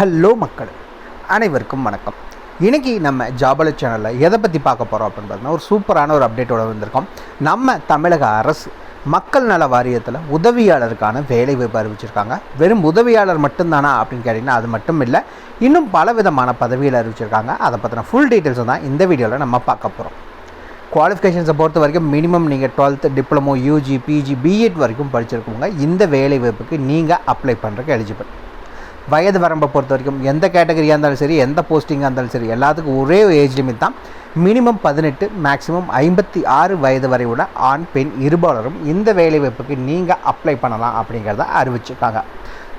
Hello மக்கள். அனைவருக்கும் வணக்கம். இன்றைக்கி நம்ம ஜாபல சேனலில் எதை பற்றி பார்க்க போகிறோம் அப்படின்னு பார்த்தீங்கன்னா ஒரு சூப்பரான ஒரு அப்டேட்டோட வந்திருக்கோம். நம்ம தமிழக அரசு மக்கள் நல வாரியத்தில் உதவியாளருக்கான வேலை வாய்ப்பு அறிவிச்சிருக்காங்க. வெறும் உதவியாளர் மட்டும்தானா அப்படின்னு கேட்டிங்கன்னா அது மட்டும் இல்லை. இன்னும் பல விதமான பதவியில் அறிவிச்சிருக்காங்க. அதை பற்றின ஃபுல் டீட்டெயில்ஸ் தான் இந்த வீடியோவில் நம்ம பார்க்க போகிறோம் குவாலிஃபிகேஷன்ஸை பொறுத்த வரைக்கும் மினிமம் நீங்கள் twelfth diploma UG PG BEd வரைக்கும் படிச்சிருக்கவங்க இந்த வேலை வாய்ப்புக்கு நீங்கள் அப்ளை பண்ணுறதுக்கு எலிஜிபிள் வயது வரம்பை பொறுத்த வரைக்கும் எந்த கேட்டகரியாக இருந்தாலும் சரி எந்த போஸ்டிங்காக இருந்தாலும் சரி எல்லாத்துக்கும் ஒரே ஏஜ் லிமிட் தான். மினிமம் பதினெட்டு மேக்ஸிமம் ஐம்பத்தி ஆறு வயது வரை உள்ள ஆண் பெண் இருபாலரும் இந்த வேலைவாய்ப்புக்கு நீங்கள் அப்ளை பண்ணலாம் அப்படிங்கிறத அறிவிச்சிருக்காங்க.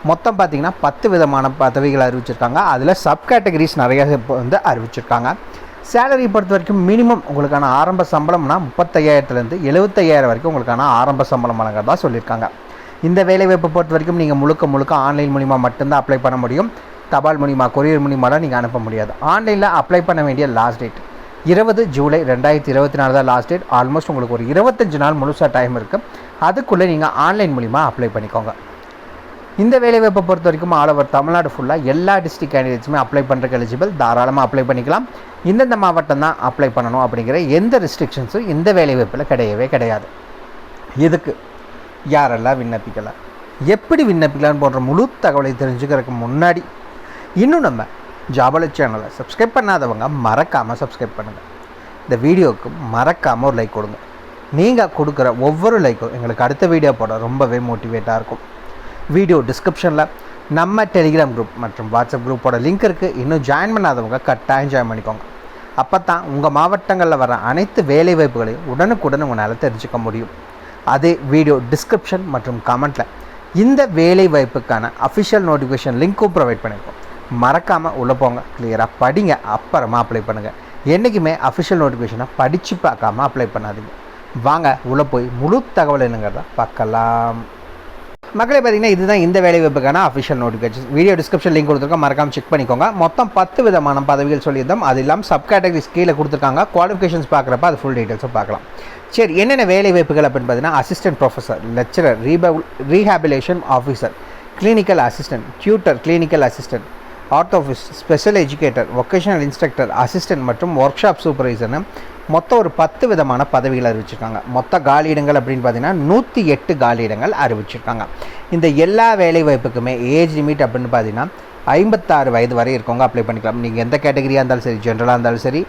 மொத்தம் பார்த்தீங்கன்னா பத்து விதமான பதவிகள் அறிவிச்சிருக்காங்க. அதில் சப் கேட்டகரிஸ் நிறைய இப்போ வந்து அறிவிச்சிருக்காங்க. சேலரி பொறுத்த வரைக்கும் மினிமம் உங்களுக்கான ஆரம்ப சம்பளம்னா முப்பத்தையாயிரத்துலேருந்து எழுபத்தையாயிரம் வரைக்கும் உங்களுக்கான ஆரம்ப சம்பளம் வழங்குறதா சொல்லியிருக்காங்க. இந்த வேலைவாய்ப்பை பொறுத்த வரைக்கும் நீங்கள் முழுக்க முழுக்க ஆன்லைன் மூலிமா மட்டும்தான் அப்ளை பண்ண முடியும். தபால் மூலிமா கொரியர் மூலிமாலாம் நீங்கள் அனுப்ப முடியாது. ஆன்லைனில் அப்ளை பண்ண வேண்டிய லாஸ்ட் டேட் இருபது ஜூலை ரெண்டாயிரத்தி இருபத்தி நாலு தான் லாஸ்ட் டேட் ஆல்மோஸ்ட் உங்களுக்கு ஒரு இருபத்தஞ்சு நாள் முழுசாக டைம் இருக்குது அதுக்குள்ளே நீங்கள் ஆன்லைன் மூலிமா அப்ளை பண்ணிக்கோங்க. இந்த வேலைவாய்ப்பை பொறுத்த வரைக்கும் ஆல் ஓவர் தமிழ்நாடு ஃபுல்லாக எல்லா டிஸ்ட்ரிக் கேண்டிடேட்ஸுமே அப்ளை பண்ணுறக்கு எலிஜிபிள் தாராளமாக அப்ளை பண்ணிக்கலாம். இந்தந்த மாவட்டம் தான் அப்ளை பண்ணணும் அப்படிங்கிற எந்த ரெஸ்ட்ரிக்ஷன்ஸும் இந்த வேலைவாய்ப்பில் கிடையவே கிடையாது. இதுக்கு யாரெல்லாம் விண்ணப்பிக்கலாம் எப்படி விண்ணப்பிக்கலாம்னு போன்ற முழு தகவலை தெரிஞ்சுக்கிறதுக்கு முன்னாடி இன்னும் நம்ம ஜாபல சேனலை சப்ஸ்கிரைப் பண்ணாதவங்க மறக்காமல் சப்ஸ்கிரைப் பண்ணுங்கள் இந்த வீடியோவுக்கு மறக்காமல் ஒரு லைக் கொடுங்க. நீங்கள் கொடுக்குற ஒவ்வொரு லைக்கும் எங்களுக்கு அடுத்த வீடியோ போட ரொம்பவே மோட்டிவேட்டாக இருக்கும். வீடியோ டிஸ்கிரிப்ஷனில் நம்ம டெலிகிராம் குரூப் மற்றும் வாட்ஸ்அப் குரூப்போட லிங்க் இருக்குது இன்னும் ஜாயின் பண்ணாதவங்க கட்டாயம் ஜாயின் பண்ணிக்கோங்க. அப்போ தான் உங்கள் மாவட்டங்களில் வர அனைத்து வேலைவாய்ப்புகளையும் உடனுக்குடன் உங்களால் தெரிஞ்சுக்க முடியும். அதே வீடியோ டிஸ்கிரிப்ஷன் மற்றும் கமெண்ட்டில் இந்த வேலை வாய்ப்புக்கான அஃபிஷியல் நோட்டிஃபிகேஷன் லிங்க்கும் ப்ரொவைட் பண்ணியிருக்கோம் மறக்காமல் உள்ளே போங்க கிளியராக படிங்க அப்புறமா அப்ளை பண்ணுங்கள் என்றைக்குமே அஃபிஷியல் நோட்டிஃபிகேஷனை படித்து பார்க்காம அப்ளை பண்ணாதீங்க. வாங்க உள்ளே போய் முழு தகவல் என்னங்கிறத பார்க்கலாம். மக்களே பார்த்தீங்கன்னா இதுதான் இந்த வேலைவாய்ப்புக்கான official notification video description link கொடுத்துருக்கோம். மறக்காம செக் பண்ணிக்கோங்க. மொத்தம் பத்து விதமான பதவிகள் சொல்லியிருந்தோம். அது இல்லாமல் சப் கேட்டகரிஸ் கீழே கொடுத்துருக்காங்க. குவாலிஃபிகேஷன்ஸ் பார்க்குறப்ப அது ஃபுல் டீட்டெயில்ஸும் பார்க்கலாம். சரி என்னென்ன வேலை வாய்ப்புகள் அப்படின்னு பார்த்தீங்கன்னா assistant professor lecturer ரீப rehabilitation officer clinical assistant tutor clinical assistant art office special educator vocational instructor assistant மற்றும் ஒர்க் ஷாப் சூப்பர்வைசர்னு மொத்தம் ஒரு பத்து விதமான பதவிகள் அறிவிச்சிருக்காங்க. மொத்த காலியிடங்கள் அப்படின்னு பார்த்தீங்கன்னா நூற்றி எட்டு காலியிடங்கள் அறிவிச்சிருக்காங்க. இந்த எல்லா வேலை வாய்ப்புக்குமே ஏஜ் லிமிட் அப்படின்னு பார்த்தீங்கன்னா ஐம்பத்தாறு வயது வரை இருக்கவங்க அப்ளை பண்ணிக்கலாம். நீங்கள் எந்த கேட்டகரியாக இருந்தாலும் சரி ஜென்ரலாக இருந்தாலும் சரி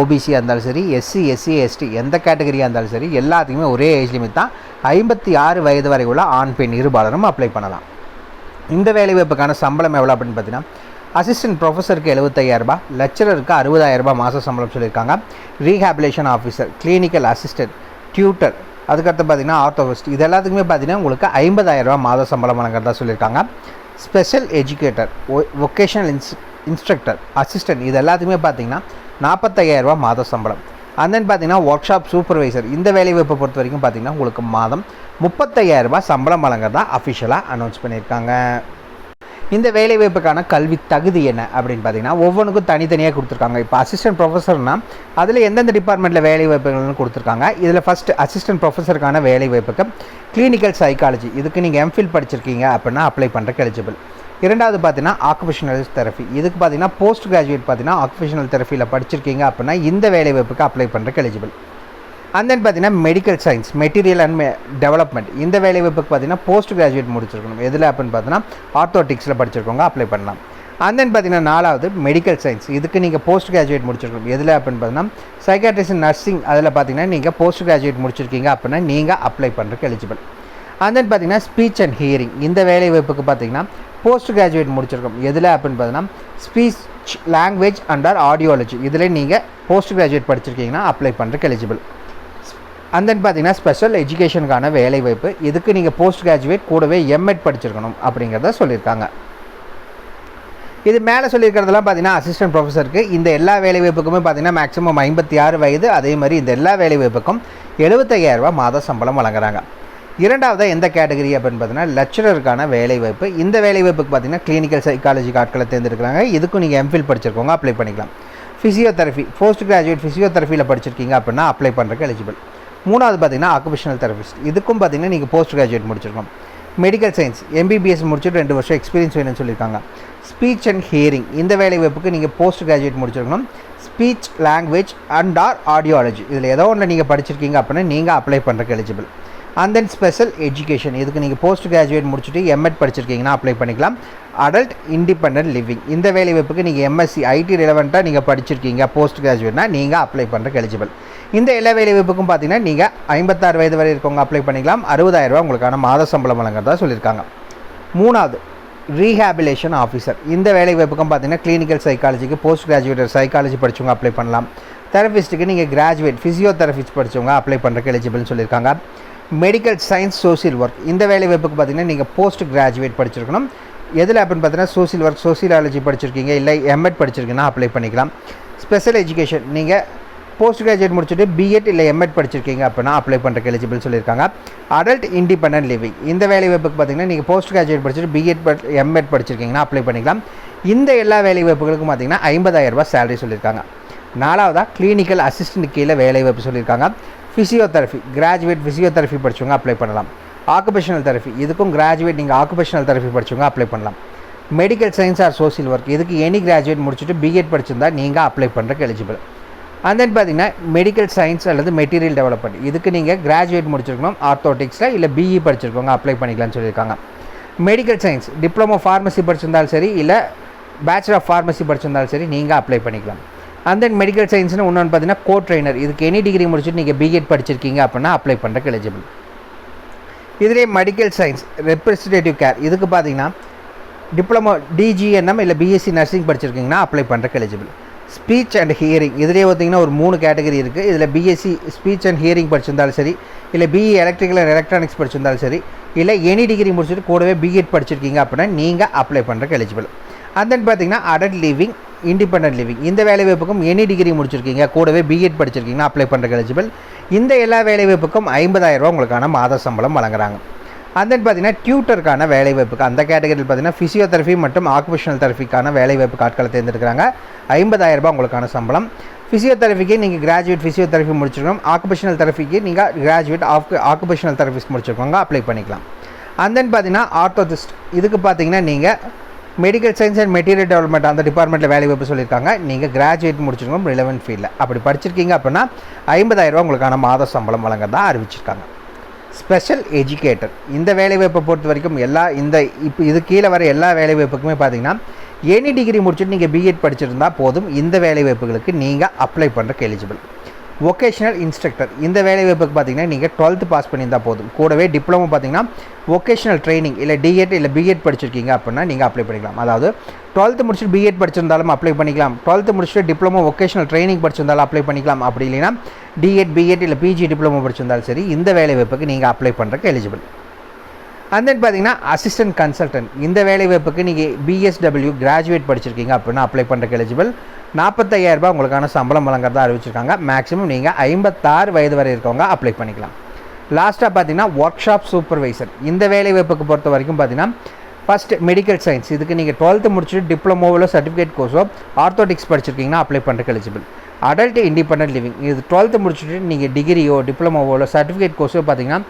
ஓபிசியாக இருந்தாலும் சரி எஸ்சி எஸ்சி எஸ்டி எந்த கேட்டகரியாக இருந்தாலும் சரி எல்லாத்துக்குமே ஒரே ஏஜ் லிமிட் தான். ஐம்பத்தி ஆறு வயது வரை உள்ள ஆண் பெண் இருபாலரும் அப்ளை பண்ணலாம். இந்த வேலைவாய்ப்புக்கான சம்பளம் எவ்வளோ அப்படின்னு பார்த்தீங்கன்னா அசிஸ்டன்ட் ப்ரொஃபஸருக்கு எழுபத்தையாயிரரூபா லெக்சரருக்கு அறுபதாயிரரூபா மாத சம்பளம் சொல்லியிருக்காங்க. Rehabilitation officer clinical assistant tutor அதுக்கடுத்து பார்த்தீங்கன்னா ஆர்த்தோபிஸ்ட் இது எல்லாத்துக்குமே பார்த்தீங்கன்னா உங்களுக்கு ஐம்பதாயிரரூபா மாத சம்பளம் வழங்குறதா சொல்லியிருக்காங்க. Special educator vocational ins instructor assistant இது எல்லாத்துக்குமே பார்த்தீங்கன்னா நாற்பத்தையாயிரரூபா மாத சம்பளம். அண்ட் தென் பார்த்தீங்கன்னா ஒர்க் ஷாப் சூப்பர்வைசர் இந்த வேலைவாய்ப்பை பொறுத்த வரைக்கும் பார்த்தீங்கன்னா உங்களுக்கு மாதம் முப்பத்தையாயிரரூபா சம்பளம் வழங்குறதா அஃபிஷியலாக அனௌன்ஸ் பண்ணியிருக்காங்க. இந்த வேலைவாய்ப்புக்கான கல்வி தகுதி என்ன அப்படின்னு பார்த்தீங்கன்னா ஒவ்வொன்றுக்கும் தனித்தனியாக கொடுத்துருக்காங்க. இப்போ அசிஸ்டன்ட் ப்ரொஃபஸர்னால் அதில் எந்தெந்த டிபார்ட்மெண்ட்டில் வேலைவாய்ப்புகள்னு கொடுத்துருக்காங்க. இதில் ஃபஸ்ட்டு அசிஸ்டன்ட் ப்ரொஃபஸருக்கான வேலைவாய்ப்புக்கு கிளினிக்கல் சைக்காலஜி இதுக்கு நீங்கள் எம்ஃபில் படிச்சிருக்கீங்க அப்படின்னா அப்ளை பண்ணுறக்கு எலிஜிபிள் இரண்டாவது பார்த்தீங்கன்னா ஆக்குபேஷனல் தெரஃபி இதுக்கு பார்த்தீங்கன்னா போஸ்ட் கிராஜுவேட் பார்த்தீங்கன்னா ஆக்குபேஷனல் தெரப்பியில் படிச்சிருக்கீங்க அப்படின்னா இந்த வேலைவாய்ப்புக்கு அப்ளை பண்ணுறக்கு எலிஜிபிள் அண்ட் தென் பார்த்தீங்கன்னா medical science material and development இந்த வேலைவாய்ப்புக்கு பார்த்தீங்கன்னா போஸ்ட் கிராஜுவேட் முடிச்சிருக்கணும். எதில் அப்படின்னு பார்த்தீங்கன்னா ஆர்த்தோட்டிக்ஸில் படிச்சிருக்கவங்க அப்ளை பண்ணலாம். அண்ட் தென் பார்த்தீங்கன்னா நாலாவது மெடிக்கல் சயின்ஸ் இதுக்கு நீங்கள் போஸ்ட் கிராஜுவேட் முடிச்சிருக்கணும். எதில் அப்படின்னு பார்த்தீங்கன்னா சைக்காட்ரிஸ்ட் நர்சிங் அதில் பார்த்தீங்கன்னா நீங்கள் போஸ்ட் கிராஜுவேட் முடிச்சிருக்கீங்க அப்படின்னா நீங்கள் அப்ளை பண்ணுறதுக்கு எலிஜிபிள் அண்ட் தென் பார்த்தீங்கன்னா ஸ்பீச் அண்ட் ஹியரிங் இந்த வேலை வாய்ப்புக்கு பார்த்தீங்கன்னா போஸ்ட் கிராஜுவேட் முடிச்சிருக்கோம் எதில் அப்படின்னு பார்த்தீங்கன்னா ஸ்பீச் லாங்குவேஜ் அண்டர் ஆடியாலஜி இதில் நீங்கள் போஸ்ட் கிராஜுவேட் படிச்சிருக்கீங்கன்னா அப்ளை பண்ணுறதுக்கு எலிஜிபிள் அண்ட் தென் பார்த்தீங்கன்னா ஸ்பெஷல் எஜுகேஷனுக்கான வேலை வாய்ப்பு. இதுக்கு நீங்கள் போஸ்ட் கிராஜுவேட் கூடவே எம்எட் படிச்சிருக்கணும் அப்படிங்கிறத சொல்லியிருக்காங்க. இது மேலே சொல்லியிருக்கிறதெல்லாம் பார்த்தீங்கன்னா அசிஸ்டன்ட் ப்ரொஃபஸருக்கு இந்த எல்லா வேலை வாய்ப்புக்குமே பார்த்தீங்கன்னா மேக்ஸிமம் ஐம்பத்தி ஆறு வயது அதே மாதிரி இந்த எல்லா வேலை வாய்ப்புக்கும் எழுபத்தையாயிரரூபா மாத சம்பளம் வழங்குறாங்க. இரண்டாவதாக எந்த கேட்டகரி அப்படின்னு பார்த்தீங்கன்னா லெக்சரருக்கான வேலை வாய்ப்பு. இந்த வேலை வாய்ப்புக்கு பார்த்தீங்கன்னா கிளினிக்கல் சைக்காலஜி ஆட்களை தேர்ந்தெடுக்கிறாங்க. இதுக்கும் நீங்கள் எம்ஃபில் படிச்சிருக்கோங்க அப்ளை பண்ணிக்கலாம். ஃபிசியோதெரபி போஸ்ட் கிராஜுவேட் ஃபிசியோதெரபியில் படிச்சிருக்கீங்க அப்படின்னா அப்ளை பண்ணுறதுக்கு எலிஜிபிள் மூணாவது பார்த்தீங்கன்னா ஆக்குபேஷனல் தெரபிஸ்ட் இதுக்கும் பார்த்தீங்கன்னா நீங்கள் போஸ்ட் கிராஜுவேட் முடிச்சிருக்கோம் மெடிக்கல் சயின்ஸ் எம்பிபிஎஸ் முடிச்சுட்டு ரெண்டு வருஷம் எக்ஸ்பீரியன்ஸ் வேணும்னு சொல்லியிருக்காங்க. ஸ்பீச் அண்ட் ஹியரிங் இந்த வேலை வாய்ப்புக்கு நீங்கள் போஸ்ட் கிராஜுவேட் முடிச்சிருக்கணும். Speech language and or audiology இதில் ஏதோ ஒன்று நீங்கள் படிச்சிருக்கீங்க அப்படின்னா நீங்கள் அப்ளை பண்ணுறக்கு eligible and then special education இதுக்கு நீங்கள் போஸ்ட் கிராஜுவேட் முடிச்சுட்டு எம்எட் படிச்சிருக்கீங்கன்னா அப்ளை பண்ணிக்கலாம். அடல்ட் இண்டிபெண்ட் லிவிங் இந்த வேலை வாய்ப்புக்கு நீங்கள் எம்எஸ்சி ஐடி ரிலவெண்ட்டாக நீங்கள் படிச்சிருக்கீங்க போஸ்ட் கிராஜுவேட்னா நீங்கள் அப்ளை பண்ணுறக்கு எலிஜிபிள் இந்த எல்லா வேலை பார்த்தீங்கன்னா நீங்கள் ஐம்பத்தாறு வயது வரை இருக்கவங்க அப்ளை பண்ணிக்கலாம். அறுபதாயிரரூபா உங்களுக்கான மாத சம்பளம் வழங்குறதா சொல்லியிருக்காங்க. மூணாவது ரீஹாபிலேஷன் ஆஃபீஸர் இந்த வேலை வாய்ப்புக்கும் பார்த்தீங்கன்னா கிளினிக்கல் சைக்காலஜிக்கு போஸ்ட் கிராஜுவேட் சைக்காலஜி படித்தவங்க அப்ளை பண்ணலாம் தெரபிஸ்ட்டுக்கு நீங்கள் கிராஜுவேட் ஃபிசியோதெரபிஸ்ட் படித்தவங்க அப்ளை பண்ணுறக்கு எலிஜிபிள்னு சொல்லியிருக்காங்க. மெடிக்கல் சயின்ஸ் சோசியல் ஒர்க் இந்த வேலை வாய்ப்புக்கு பார்த்தீங்கன்னா நீங்கள் போஸ்ட் கிராஜுவேட் படிச்சிருக்கணும். எதில் அப்படின்னு பார்த்தீங்கன்னா சோசியல் ஒர்க் சோசியாலஜி படிச்சிருக்கீங்க இல்லை எம்எட் படிச்சிருக்கீங்கன்னா அப்ளை பண்ணிக்கலாம். ஸ்பெஷல் எஜுகேஷன் நீங்கள் போஸ்ட் கிராஜுவேட் முடிச்சுட்டு பிஎட் இல்லை எம்எட் படிச்சிருக்கீங்க அப்படின்னா அப்ளை பண்ணுறக்கு எலிஜிபிள் சொல்லியிருக்காங்க. அடல்ட் இண்டிபெண்டன்ட் லிவிங் இந்த வேலை வாய்ப்புக்கு பார்த்தீங்கன்னா நீங்கள் போஸ்ட் கிராஜுவேட் படிச்சுட்டு பிஎட் எம்எட் படிச்சிருக்கீங்கன்னா அப்ளை பண்ணிக்கலாம். இந்த எல்லா வேலை வாய்ப்புகளுக்கும் பார்த்தீங்கன்னா ஐம்பதாயிரம் ரூபாய் சேலரி சொல்லியிருக்காங்க. நாலாவதாக கிளினிக்கல் அசிஸ்டன்ட் கீழே வேலை வாய்ப்பு சொல்லியிருக்காங்க. ஃபிசியோதெரபி கிராஜுவேட் ஃபிசியோதெரபி படித்தவங்க அப்ளை பண்ணலாம். ஆக்குபேஷனல் தெரபி இதுக்கும் கிராஜுவேட் நீங்கள் ஆக்குபேஷனல் தெரபி படித்தவங்க அப்ளை பண்ணலாம். Medical science or social work இதுக்கு எனி கிராஜுவேட் முடிச்சுட்டு பிஎட் படிச்சிருந்தா நீங்கள் அப்ளை பண்ணுறக்கு எலிஜிபிள் அண்ட் தென் பார்த்தீங்கன்னா மெடிக்கல் சயின்ஸ் அல்லது மெட்டீரியல் டெவலப்மெண்ட் இதுக்கு நீங்கள் கிராஜுவேட் முடிச்சிருக்கணும் ஆர்த்தோட்டிக்ஸில் இல்லை பிஇ படிச்சிருக்கோங்க அப்ளை பண்ணிக்கலாம்னு சொல்லியிருக்காங்க. மெடிக்கல் சயின்ஸ் டிப்ளமோ ஃபார்மசி படிச்சிருந்தாலும் சரி இல்லை பேச்சுலர் ஆஃப் ஃபார்மசி படிச்சிருந்தாலும் சரி நீங்கள் அப்ளை பண்ணிக்கலாம். அண்ட் தென் மெடிக்கல் சயின்ஸ்னு இன்னொன்று பார்த்தீங்கன்னா கோ ட்ரைனர் இதுக்கு எனி டிகிரி முடிச்சுட்டு நீங்கள் பிஎட் படிச்சிருக்கீங்க அப்படின்னா அப்ளை பண்ணுறக்கு எலிஜிபிள் இதிலே மெடிக்கல் சயின்ஸ் ரெப்ரஸன்டேட்டிவ் கேர் இதுக்கு பார்த்தீங்கன்னா டிப்ளமோ டிஜிஎன்எம் இல்லை பிஎஸ்சி நர்சிங் படிச்சிருக்கீங்கன்னா அப்ளை பண்ணுறக்கு எலிஜிபிள் ஸ்பீச் அண்ட் ஹியரிங் இதிலே பார்த்தீங்கன்னா ஒரு மூணு கேட்டகரி இருக்குது இதில் பிஎஸ்சி ஸ்பீச் அண்ட் ஹியரிங் படிச்சிருந்தாலும் சரி இல்லை பிஇ எலக்ட்ரிக்கல் அண்ட் எலக்ட்ரானிக்ஸ் படிச்சிருந்தாலும் சரி இல்லை எனி டிகிரி முடிச்சுட்டு கூடவே பிஎட் படிச்சிருக்கீங்க அப்படின்னா நீங்கள் அப்ளை பண்ணுறக்கு எலிஜிபிள் அண்ட் தென் பார்த்தீங்கன்னா அடல்ட் லிவிங் இண்டிபெண்ட் லிவிங் இந்த வேலை வாய்ப்புக்கும் எனி டிகிரி முடிச்சிருக்கீங்க கூடவே பிஎட் படிச்சிருக்கீங்கன்னா அப்ளை பண்ணுறக்கு எலிஜிபிள் இந்த எல்லா வேலை வாய்ப்புக்கும் ஐம்பதாயிரரூபா உங்களுக்கான மாத சம்பளம் வழங்குறாங்க. அண்ட் தென் பார்த்தீங்கன்னா டியூட்டருக்கான வேலை வாய்ப்புக்கு அந்த கேட்டகரியில் பார்த்தீங்கன்னா ஃபிசியோதெரபி மற்றும் ஆக்குபேஷனல் தெரபிக்கான வேலை வாய்ப்பு ஆட்களை தேர்ந்தெடுக்கிறாங்க ஐம்பதாயிரரூபா உங்களுக்கான சம்பளம். ஃபிசியோதெரபிக்கு நீங்கள் கிராஜுவேட் ஃபிசியோதெரபி முடிச்சிருக்கணும். ஆக்குபேஷனல் தெரபிக்கு நீங்கள் கிராஜுவேட் ஆஃப் ஆக்குபேஷனல் தெரபிஸ்ட் முடிச்சிருக்கோங்க. அப்ளை பண்ணிக்கலாம். அண்ட் தென் பார்த்தீங்கன்னா ஆர்த்தோதிஸ்ட் இதுக்கு பார்த்தீங்கன்னா நீங்கள் medical science and material development அந்த டிபார்ட்மெண்ட்டில் வேலை வாய்ப்பு சொல்லியிருக்காங்க. நீங்கள் கிராஜுவேட் முடிச்சிருக்கோம் ரிலவென்ட் ஃபீல்டில் அப்படி படிச்சிருக்கீங்க அப்படின்னா ஐம்பதாயிரரூபா உங்களுக்கான மாத சம்பளம் வழங்குறதா அறிவிச்சிருக்காங்க. ஸ்பெஷல் எஜுகேட்டர் இந்த வேலைவாய்ப்பை பொறுத்த வரைக்கும் எல்லா இந்த இப்போ இது கீழே வர எல்லா வேலைவாய்ப்புக்குமே பார்த்தீங்கன்னா எனி டிகிரி முடிச்சுட்டு நீங்கள் பிஎட் படிச்சிருந்தா போதும். இந்த வேலைவாய்ப்புகளுக்கு நீங்கள் அப்ளை பண்ணுறக்கு எலிஜிபிள் ஒகேஷனல் இன்ஸ்ட்ரக்டர் இந்த வேலை வாய்ப்புக்கு பார்த்தீங்கன்னா நீங்கள் டுவெல்த்து பாஸ் பண்ணியிருந்தால் போதும். கூடவே டிப்ளமோ பார்த்தீங்கன்னா ஒகேஷனல் ட்ரைனிங் இல்லை டிஎட் இல்லை பிஎட் படிச்சிருக்கீங்க அப்படின்னா நீங்கள் அப்ளை பண்ணிக்கலாம். அதாவது டுவெல்த்து முடிச்சுட்டு பிஎட் படிச்சிருந்தாலும் அப்ளை பண்ணிக்கலாம். டுவெல்த்து முடிச்சுட்டு டிப்ளமோ ஒகேஷனல் ட்ரைனிங் படிச்சிருந்தாலும் அப்ளை பண்ணிக்கலாம். அப்படி இல்லைன்னா டிஎட் பிஎட் இல்லை பிஜி டிப்ளமோ படிச்சிருந்தாலும் சரி இந்த வேலைவாய்ப்புக்கு நீங்கள் அப்ளை பண்ணுறக்கு எலிஜிபிள் அண்ட் தென் பார்த்தீங்கன்னா அசிஸ்டன்ட் கன்சல்டன்ட் இந்த வேலைவாய்ப்புக்கு நீங்கள் பிஎஸ்டபிள்யூ கிராஜுவேட் படிச்சிருக்கீங்க அப்படின்னா அப்ளை பண்ணுறக்கு எலிஜிபிள் நாற்பத்தையாயிரரூபா உங்களுக்கான சம்பளம் வழங்குறதா அறிவிச்சிருக்காங்க. மேக்ஸிமம் நீங்கள் ஐம்பத்தாறு வயது வரை இருக்கவங்க அப்ளை பண்ணிக்கலாம். லாஸ்ட்டாக பார்த்தீங்கன்னா ஒர்க் ஷாப் சூப்பர்வைசர் இந்த வேலை வாய்ப்புக்கு பொறுத்த வரைக்கும் பார்த்தீங்கன்னா ஃபஸ்ட் மெடிக்கல் சயின்ஸ் இதுக்கு நீங்கள் டுவெல்த்து முடிச்சுட்டு டிப்ளமோவில் சர்டிஃபிகேட் கோர்ஸோ ஆர்த்தோட்டிக்ஸ் படிச்சிருக்கீங்கன்னா அப்ளை பண்ணுறதுக்கு எலிஜிபிள் அடல்ட் இண்டிபெண்டன்ட் லிவிங் இது டுவெல்த்து முடிச்சுட்டு நீங்கள் டிகிரியோ டிப்ளமோவோலோ சர்டிஃபிகேட் கோர்ஸோ பார்த்தீங்கன்னா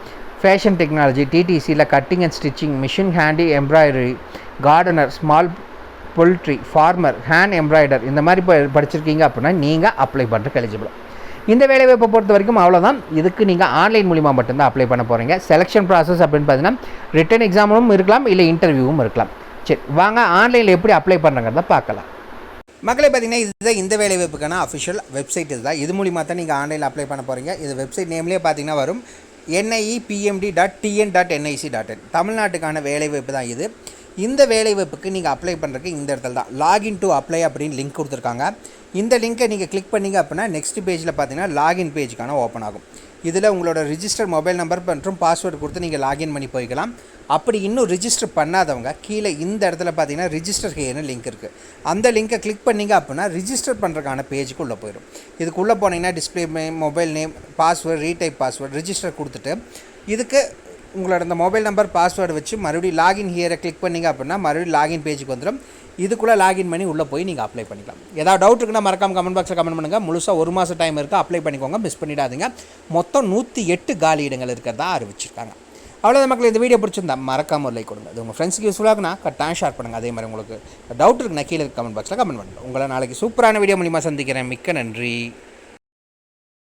fashion technology டிடிசியில் cutting and stitching machine handy embroidery gardener small poultry farmer hand embroider இந்த மாதிரி படிச்சிருக்கீங்க அப்படின்னா நீங்கள் அப்ளை பண்ணுறதுக்கு எலிஜிபிள் இந்த வேலைவாய்ப்பை பொறுத்த வரைக்கும் அவ்வளோதான் இதுக்கு நீங்கள் ஆன்லைன் மூலிமா மட்டும்தான் அப்ளை பண்ண போகிறீங்க செலெக்ஷன் ப்ராசஸ் அப்படின்னு பார்த்தீங்கன்னா ரிட்டன் எக்ஸாமும் இருக்கலாம் இல்லை இன்டர்வியூவும் இருக்கலாம். சரி வாங்க ஆன்லைனில் எப்படி அப்ளை பண்ணுறங்கிறத பார்க்கலாம். மக்களை பார்த்தீங்கன்னா இதுதான் இந்த வேலைவாய்ப்புக்கான அஃபிஷியல் வெப்சைட் இதுதான். இது மூலிமா தான் நீங்கள் ஆன்லைனில் அப்ளை பண்ண போகிறீங்க இது வெப்சைட் நேம்லேயே பார்த்தீங்கன்னா வரும் NIE PMT dot TN dot NIC dot in தமிழ்நாட்டுக்கான வேலைவாய்ப்பு தான் இது. இந்த வேலைவாய்ப்புக்கு நீங்கள் அப்ளை பண்ணுறதுக்கு இந்த இடத்துல தான். லாகின் டு அப்ளை அப்படின்னு லிங்க் கொடுத்துருக்காங்க. இந்த லிங்க்கை நீங்கள் கிளிக் பண்ணீங்க அப்படின்னா நெக்ஸ்ட் பேஜில் பார்த்தீங்கன்னா லாகின் பேஜுக்கான ஓப்பன் ஆகும். இதில் உங்களோட ரிஜிஸ்டர் மொபைல் நம்பர் மற்றும் பாஸ்வேர்டு கொடுத்து நீங்கள் லாகின் பண்ணி போய்க்கலாம். அப்படி இன்னும் ரிஜிஸ்டர் பண்ணாதவங்க கீழே இந்த இடத்துல பார்த்தீங்கன்னா ரிஜிஸ்டர் ஹேர்னு லிங்க் இருக்குது அந்த லிங்க்கை கிளிக் பண்ணீங்க அப்படின்னா ரிஜிஸ்டர் பண்ணுறதுக்கான பேஜுக்கு உள்ளே போயிடும். இதுக்குள்ளே போனீங்கன்னா display name mobile name password retype password register கொடுத்துட்டு இதுக்கு உங்களோட இந்த மொபைல் நம்பர் பாஸ்வேர்டு வச்சு மறுபடியும் லாகின் ஹியரை கிளிக் பண்ணீங்க அப்படின்னா மறுபடியும் லாகின் பேஜுக்கு வந்துடும் இதுக்குள்ளே லாகின் பண்ணி உள்ளே போய் நீங்கள் அப்ளை பண்ணிக்கலாம். ஏதாவது டவுட் இருக்குன்னா மறக்காம கமெண்ட் பாக்ஸில் கமெண்ட் பண்ணுங்கள் முழுசாக ஒரு மாதம் டைம் இருக்குது அப்ளை பண்ணிக்கோங்க மிஸ் பண்ணிடாதீங்க. மொத்தம் நூற்றி எட்டு காலி இடங்கள் இருக்கிறதா அறிவிச்சிருக்காங்க. அவ்வளோதான் மக்கள் இந்த வீடியோ பிடிச்சிருந்தா மறக்காம ஒரு லைக் கொடுங்க. அது உங்கள் ஃப்ரெண்ட்ஸ்க்கு யூஸ்ஃபுல்லாகனா கட்டாயம் ஷேர் பண்ணுங்கள் அதே மாதிரி உங்களுக்கு டவுட் இருக்குன்னா கீழே கமெண்ட் பாக்ஸில் கமெண்ட் பண்ணுங்கள் உங்களை நாளைக்கு சூப்பரான வீடியோ மூலிமா சந்திக்கிறேன். மிக்க நன்றி.